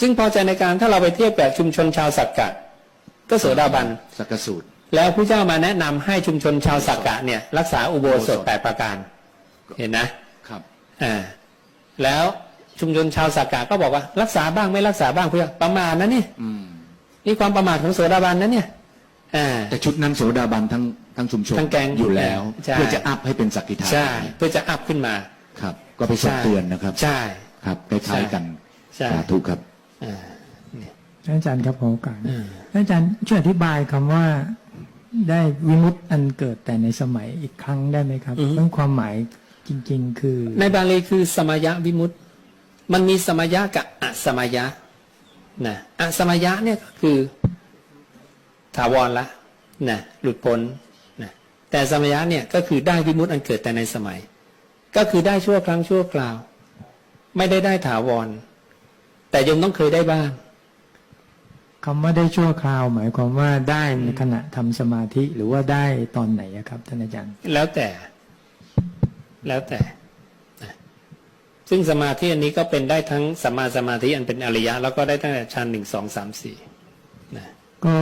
ซึ่งพอใจในการถ้าเราไปเทียบกับชุมชนชาวสักกะ ก็โสดาบันสักกสูตร แล้วพระเจ้ามาแนะนำให้ชุมชนชาวสักกะเนี่ย รักษาอุโบสถอุโบสถแปดประการ เห็นนะครับอ่าแล้วชุมชนชาวสักกะก็บอกว่า รักษาบ้างไม่รักษาบ้างเพื่อประมาทนะนี่อืมนี่ความประมาทของโสดาบันนะเนี่ยอ่าแต่ชุดนั้นโสดาบันทั้งทั้งชุมชนทั้งแก๊งอยู่แล้วใช่เพื่อจะอัพให้เป็นสักกิทาใช่เพื่อจะอัพขึ้นมาครับ ก็ไปส่งเตือนนะครับ ใช่ครับคล้ายๆกันใช่สาธุครับ อ่าท่านอาจารย์ครับขอโอกาสอืมท่านอาจารย์ช่วยอธิบายคำว่าได้วิมุตติอันเกิดแต่ในสมัยอีกครั้งได้ไหมครับเรื่องความหมายจริง ๆ คือ ในบาลีคือสมยะวิมุตติมันมีสมยะกับอสมยะนะอสมยะเนี่ยก็คือถาวรละนะหลุดพ้นนะแต่สมยะเนี่ยก็คือได้วิมุตติอันเกิดแต่ในสมัย ก็คือได้ชั่วครั้งชั่วคราว ไม่ได้ได้ถาวร แต่โยมต้องเคยได้บ้างคำว่าได้ชั่วคราว หมายความว่าได้ในขณะทำสมาธิหรือว่าได้ตอนไหนอะครับท่านอาจารย์ แล้วแต่ แล้วแต่นะซึ่งสมาธิอันนี้ก็เป็นได้ทั้งสัมมาสมาธิอันเป็นอริยะ แล้วก็ได้ตั้งแต่ชั้นหนึ่งสองสามสี่นะก็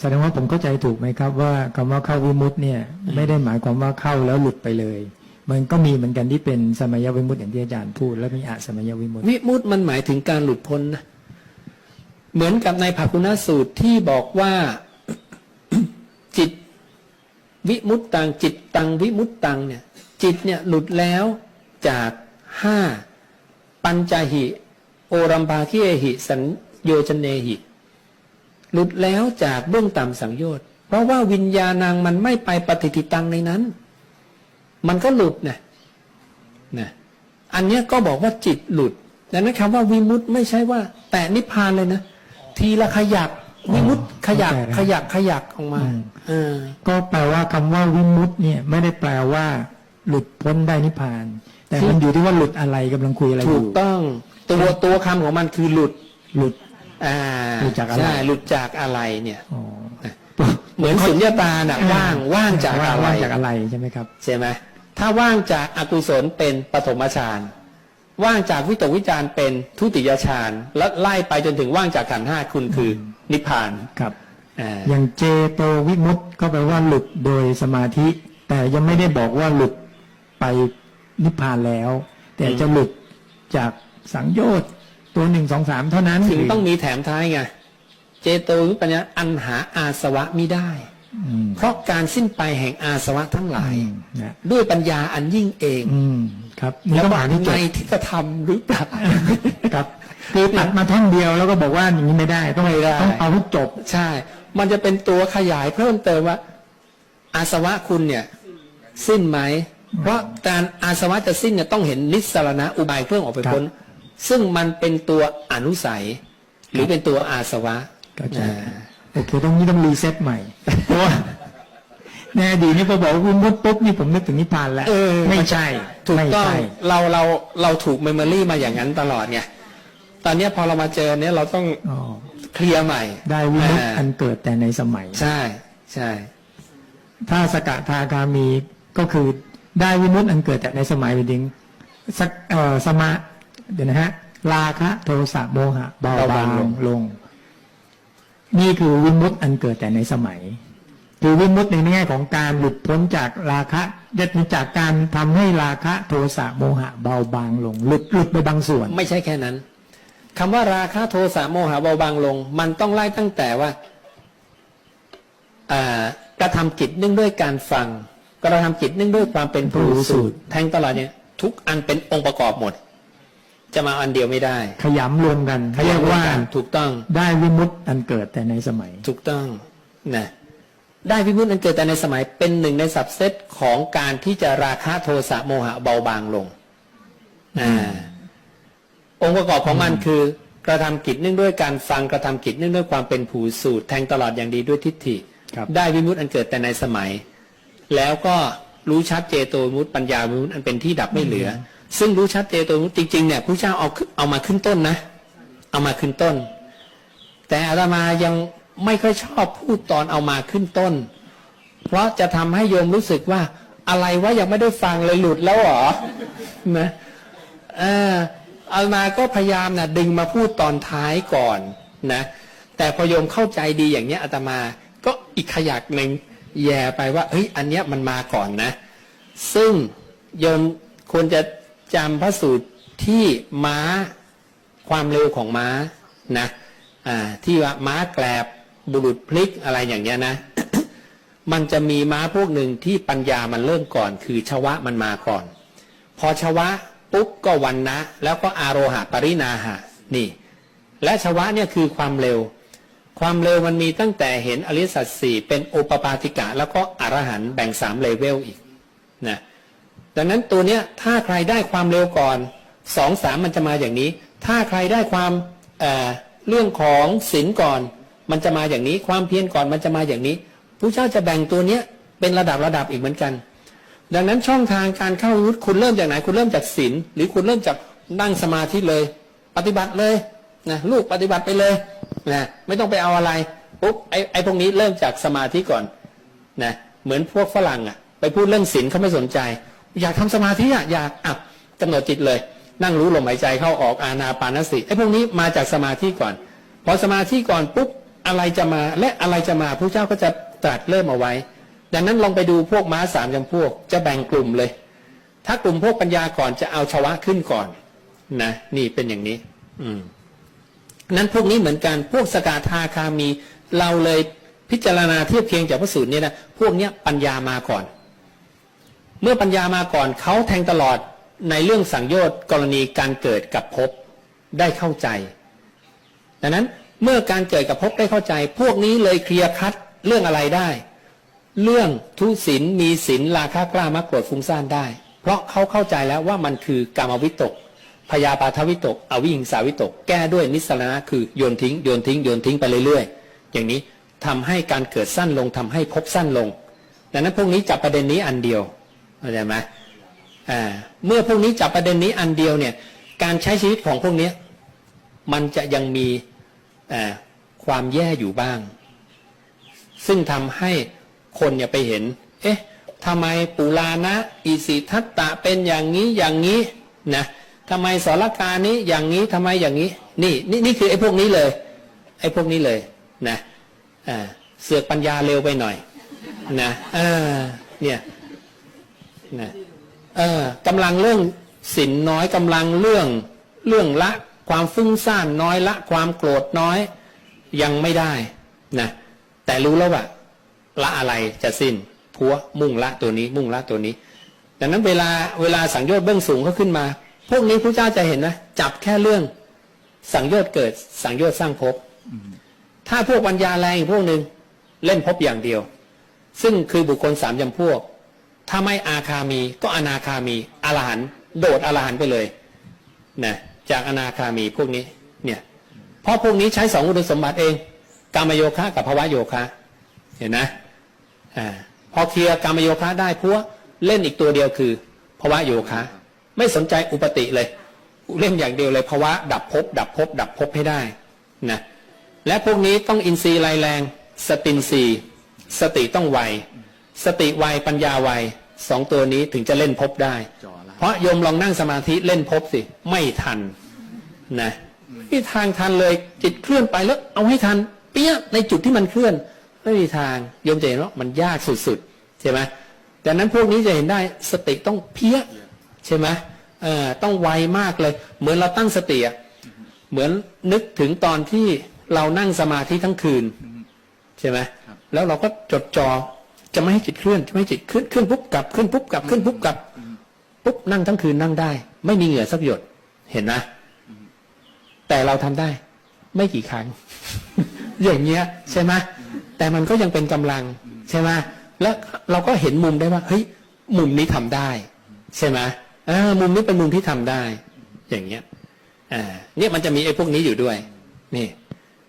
แสดงว่าผมเข้าใจถูกไหมครับ ว่าคำว่าเข้าวิมุตติเนี่ย ไม่ได้หมายความว่าเข้าแล้วหลุดไปเลย มันก็มีเหมือนกันที่เป็นสมัยวิมุตติอย่างที่อาจารย์พูด แล้วมีอะสมัยวิมุตติวิมุตติมันหมายถึงการหลุดพ้นนะเหมือนกับในภาคุณสูตรที่บอกว่าจิตวิมุตตังจิตตังวิมุตตังเนี่ย จิตเนี่ยหลุดแล้วจากห้าปัญจหิ โอรัมภาคิเอหิ สัญโยชเนหิ หลุดแล้วจากเบื้องต่ำสังโยชน์เพราะว่าวิญญาณังมันไม่ไปปฏิทิตังในนั้น มันก็หลุดนะนะอันเนี้ยก็บอกว่าจิตหลุดดังนั้นคำว่าวิมุตต์ไม่ใช่ว่า แต่นิพพานเลยนะทีละขยักวิมุตต์ขยักเข้าใจแล้วขยักขยักออกมาอืมเออก็แปลว่าคำว่าวิมุตติเนี่ย ไม่ได้แปลว่า หลุดพ้นได้นิพพาน แต่มันอยู่ที่ว่าหลุดอะไรกำลังคุยอะไรอถูยู่กต้องตัวตัวคำของมันคือหลุดหลุดอ่าหลุดจากอะไรใช่หลุดจากอะไรเนี่ยอ๋อเหมือนสุญญตาน่ะว่างว่างจากอะไรว่างจากอะไรใช่ไหมครับใช่ไหม ถ้าว่างจากอากุศลเป็นปฐมฌานว่างจากวิตกวิจารเป็นทุติยฌานแล้วไล่ไปจนถึงว่างจากขันธ์ห้าคุณคือนิพพานครับอ่าอย่างเจโตวิมุตต์ก็แปลว่าหลุดโดยสมาธิ แต่ยังไม่ได้บอกว่าหลุดไปนิพพานแล้ว แต่จะหลุดจากสังโยชน์ตัวหนึ่งสองสามเท่านั้นถึงต้องมีแถมท้ายไงเจโตวิปัญญาอันหาอาสวะมิได้อืม เพราะการสิ้นไปแห่งอาสวะทั้งหลายอืมนะด้วยปัญญาอันยิ่งเองอืมครับนี่แล้วก็ก็หมายที่จในบที่กระทำหรือเปล่าครับคือตัดมาท่อนเดียวแล้วก็บอกว่าอย่างนี้ไม่ได้ต้องไม่ได้ต้องเอาให้จบใช่ มันจะเป็นตัวขยายเพิ่มเติมว่า อาสวะคุณเนี่ย สิ้นไหมเพราะการอาสวะจะสิ้นเนี่ยต้องเห็นนิสสารณะอุบายเครื่องออกไปพ้นซึ่งมันเป็นตัวอนุสัย หรือเป็นตัวอาสวะเข้าใจอ่า โอเคตรงนี้ต้องรีเซ็ตใหม่เพราะว่าในอดีตนี่พอบอกว่าวิมุตต์ปุ๊บนี่ผมนึกถึงนิพพานแล้วเออไม่ใช่ถูกไม่ต้องใช่เราเราเราถูกเมมโมรีมาอย่างนั้นตลอดไงตอนเนี้ยพอเรามาเจอเนี่ยเราต้องอ๋อเคลียร์ใหม่ ได้วิมุตต์าอันเกิดแต่ในสมัย ใช่ใช่ ถ้าสกทาคามีก็คือได้วิมุตต์อันเกิดแต่ในสมัยเป็นดิงสักเอ่อสมาเดี๋ยวนะฮะราคะโทสะโมหะเบาบางลงลง นี่คือวิมุตต์อันเกิดแต่ในสมัย คือวิมุตต์ในแง่ของการหลุดพ้นจากราคะยัดจากการทำให้ราคะโทสะโมหะเบาบางลง หลุดหลุดไปบางส่วน ไม่ใช่แค่นั้นคำว่าราคะโทสะโมหะเบาบางลง มันต้องไล่ตั้งแต่ว่ากระทำกิจเนื่องด้วยการฟังกระทำกิจเนื่องด้วยความเป็นผู้ผู้สูตรแทงตลอดเนี่ยทุกอันเป็นองค์ประกอบหมด จะมาอันเดียวไม่ได้ ขยำรวมกันเรียกว่าถูกต้องได้วิมุตต์อันเกิดแต่ในสมัย ถูกต้องนะได้วิมุตติอันเกิดแต่ในสมัยเป็นหนึ่งในสับเซตของการที่จะราคะโทสะโมหะเบาบางลงอ่าองค์ประกอบของมันคือกระทำกิจเนื่องด้วยการฟังกระทำกิจเนื่องด้วยความเป็นผู้สูตรแทงตลอดอย่างดีด้วยทิฏฐิครับได้วิมุตติอันเกิดแต่ในสมัย แล้วก็รู้ชัดเจโตวิมุตติปัญญาวิมุตติอันเป็นที่ดับไม่เหลือ ซึ่งรู้ชัดเจโตวิมุตจริงๆเนี่ยพระเจ้าเอาขึ้นเอามาขึ้นต้นนะ เอามาขึ้นต้น แต่อาตมายังไม่ค่อยชอบพูดตอนเอามาขึ้นต้น เพราะจะทำให้โยมรู้สึกว่าอะไรวะยังไม่ได้ฟังเลยหลุดแล้วหรอนะเออเอามาก็พยายามนะดึงมาพูดตอนท้ายก่อนนะแต่พอโยมเข้าใจดีอย่างเนี้ยอาตมาก็อีกขยักหนึ่งแย่ไปว่าเฮ้ยอันเนี้ยมันมาก่อนนะ ซึ่งโยมควรจะ จำพระสูตรที่ม้าความเร็วของม้านะอ่าที่ว่าม้าแกลบบุรุษพลิกอะไรอย่างเงี้ยนะ มันจะมีม้าพวกหนึ่งที่ปัญญามันเริ่มก่อน คือชวะมันมาก่อน พอชวะปุ๊บก็วันนะ แล้วก็อาโรหะปรินาหะนี่ และชวะเนี่ยคือความเร็ว ความเร็วมันมีตั้งแต่เห็นอริสัจสี่เป็นโอปปาติกะ แล้วก็อรหันต์แบ่งสามเลเวลอีกนะ ดังนั้นตัวเนี้ยถ้าใครได้ความเร็วก่อนสองสามมันจะมาอย่างนี้ ถ้าใครได้ความเเรื่องของศีลก่อน มันจะมาอย่างนี้ ความเพียรก่อนมันจะมาอย่างนี้ผู้เจ้าจะแบ่งตัวเนี้ยเป็นระดับระดับอีกเหมือนกัน ดังนั้นช่องทางการเข้าวุฒิคุณเริ่มจากไหนคุณเริ่มจากศีลหรือคุณเริ่มจากนั่งสมาธิเลย ปฏิบัติเลยนะลูกปฏิบัติไปเลยนะไม่ต้องไปเอาอะไรปุ๊บไอ้ไอ้พวกนี้เริ่มจากสมาธิก่อนนะเหมือนพวกฝรั่งอะไปพูดเรื่องศีลเขาไม่สนใจ อยากทำสมาธิอะอยากอะกำหนดจิตเลย นั่งรู้ลมหายใจเข้าออกอานาปานสติไอ้พวกนี้มาจากสมาธิก่อน พอสมาธิก่อนปุ๊บอะไรจะมาและอะไรจะมาพระเจ้าก็จะตรัสเริ่มเอาไว้ ดังนั้นลองไปดูพวกม้าสามจำพวก จะแบ่งกลุ่มเลย ถ้ากลุ่มพวกปัญญาก่อนจะเอาชวะขึ้นก่อนนะนี่เป็นอย่างนี้ อืมนั้นพวกนี้เหมือนกันพวกสกาทาคามี เราเลยพิจารณาเทียบเคียงจากพระสูตรเนี่ยนะพวกเนี้ยปัญญามาก่อน เมื่อปัญญามาก่อนเขาแทงตลอดในเรื่องสังโยชน์กรณีการเกิดกับภพได้เข้าใจ ดังนั้นเมื่อการเกิดกับภพได้เข้าใจ พวกนี้เลยเคลียร์คัดเรื่องอะไรได้ เรื่องทุศีลมีศีลราคะกล้ามากโกรธฟุ้งซ่านได้ เพราะเขาเข้าใจแล้วว่ามันคือกามวิตกพยาปาทวิตก อวิหิงสาวิตก แก้ด้วยนิสรณะคือโยนทิ้ง โยนทิ้ง โยนทิ้งไปเรื่อยๆ อย่างนี้ทำให้การเกิดสั้นลงทำให้ภพสั้นลง ดังนั้นพวกนี้จับประเด็นนี้อันเดียว เข้าใจไหมอ่าเมื่อพวกนี้จับประเด็นนี้อันเดียวเนี่ย การใช้ชีวิตของพวกนี้มันจะยังมีอ่าความแย่อยู่บ้าง ซึ่งทำให้คนเนี่ยไปเห็น เอ๊ะทำไมปุลานะอิสิทัตตะเป็นอย่างนี้อย่างนี้นะทำไมสรการนี้อย่างนี้ทำไมอย่างนี้ นี่นี่นี่คือไอ้พวกนี้เลยไอ้พวกนี้เลยนะอ่าเสือกปัญญาเร็วไปหน่อยนะเนี่ย นะเออกำลังเรื่องสินน้อยกำลังเรื่องเรื่องละความฟุ้งซ่านน้อยละความโกรธน้อยยังไม่ได้นะแต่รู้แล้วว่าละอะไรจะสิ้นพัวมุ่งละตัวนี้ มุ่งละตัวนี้ดังนั้นเวลาเวลาสังโยชน์เบื้องสูงเขาขึ้นมา พวกนี้พระเจ้าจะเห็นนะจับแค่เรื่องสังโยชน์เกิด สังโยชน์สร้างภพถ้าพวกปัญญาแรงอีกพวกหนึ่งเล่นภพอย่างเดียว ซึ่งคือบุคคลสามจำพวก ถ้าไม่อาคามีก็อนาคามีอรหันโดดอรหันไปเลยนะจากอนาคามีพวกนี้เนี่ยเพราะพวกนี้ใช้สองคุณสมบัติเองกามโยคะกับภาวะโยคะเห็นนะอ่าพอเคลียร์กามโยคะได้พวกเล่นอีกตัวเดียวคือภาวะโยคะ ไม่สนใจอุปติเลย เล่นอย่างเดียวเลยภาวะดับภพดับภพดับภพให้ได้นะและพวกนี้ต้องอินทรีย์ไรแรง สตินทรีย์สติต้องไว สติไวปัญญาไวสองตัวนี้ถึงจะเล่นภพได้จอละเพราะโยมลองนั่งสมาธิเล่นภพสิ ไม่ทันนะไม่ทางทันเลยจิตเคลื่อนไปแล้ว เอาให้ทัน เปี้ยในจุดที่มันเคลื่อน ไม่มีทางโยมจะเห็นว่ามันยากสุดๆใช่ไหมดังนั้นพวกนี้จะเห็นได้สติต้องเพี้ยใช่ไหมเอ่อต้องไวมากเลย เหมือนเราตั้งสติอะเหมือนนึกถึงตอนที่เรานั่งสมาธิทั้งคืนใช่ไหมแล้วเราก็จดจอ่อ จะไม่ให้จิตเคลื่อนจะไม่ให้จิตเคลื่อนเคลื่อนปุ๊บกลับเคลื่อนปุ๊บกลับเคลื่อนปุ๊บกลับปุ๊บนั่งทั้งคืนนั่งได้ ไม่มีเหงื่อสักหยดเห็นนะ แต่เราทำได้ ไม่กี่ครั้ง อย่างเงี้ย ใช่ไหมแต่มันก็ยังเป็นกำลัง ใช่ไหมแล้วเราก็เห็นมุมได้ว่าเฮ้ยมุมนี้ทำได้ ใช่ไหมอมุมนี้เป็นมุมที่ทำได้ อย่างเงี้ยอ่าเนี่ยมันจะมีไอ้พวกนี้อยู่ด้วย นี่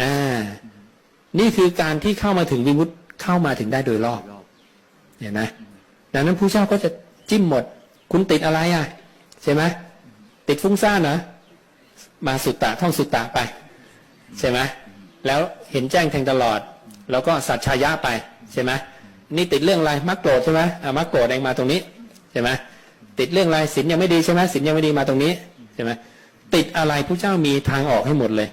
อ่านี่คือการที่เข้ามาถึงวิมุตเข้ามาถึงได้โดยรอบ เห็นไหมดังนั้นผู้เจ้าก็จะจิ้มหมด คุณติดอะไรอะใช่ไหมติดฟุ้งซ่านเหรอมาสุตตะท่องสุตตะไป ใช่ไหมแล้วเห็นแจ้งแทงตลอด แล้วก็สัจชายะไปใช่ไหมนี่ติดเรื่องอะไรมักโกรธใช่ไหมอะมักโกรธเองมาตรงนี้ใช่ไหมติดเรื่องอะไรศีลยังไม่ดีใช่ไหมศีลยังไม่ดีมาตรงนี้ใช่ไหมติดอะไรพระเจ้ามีทางออกให้หมดเลย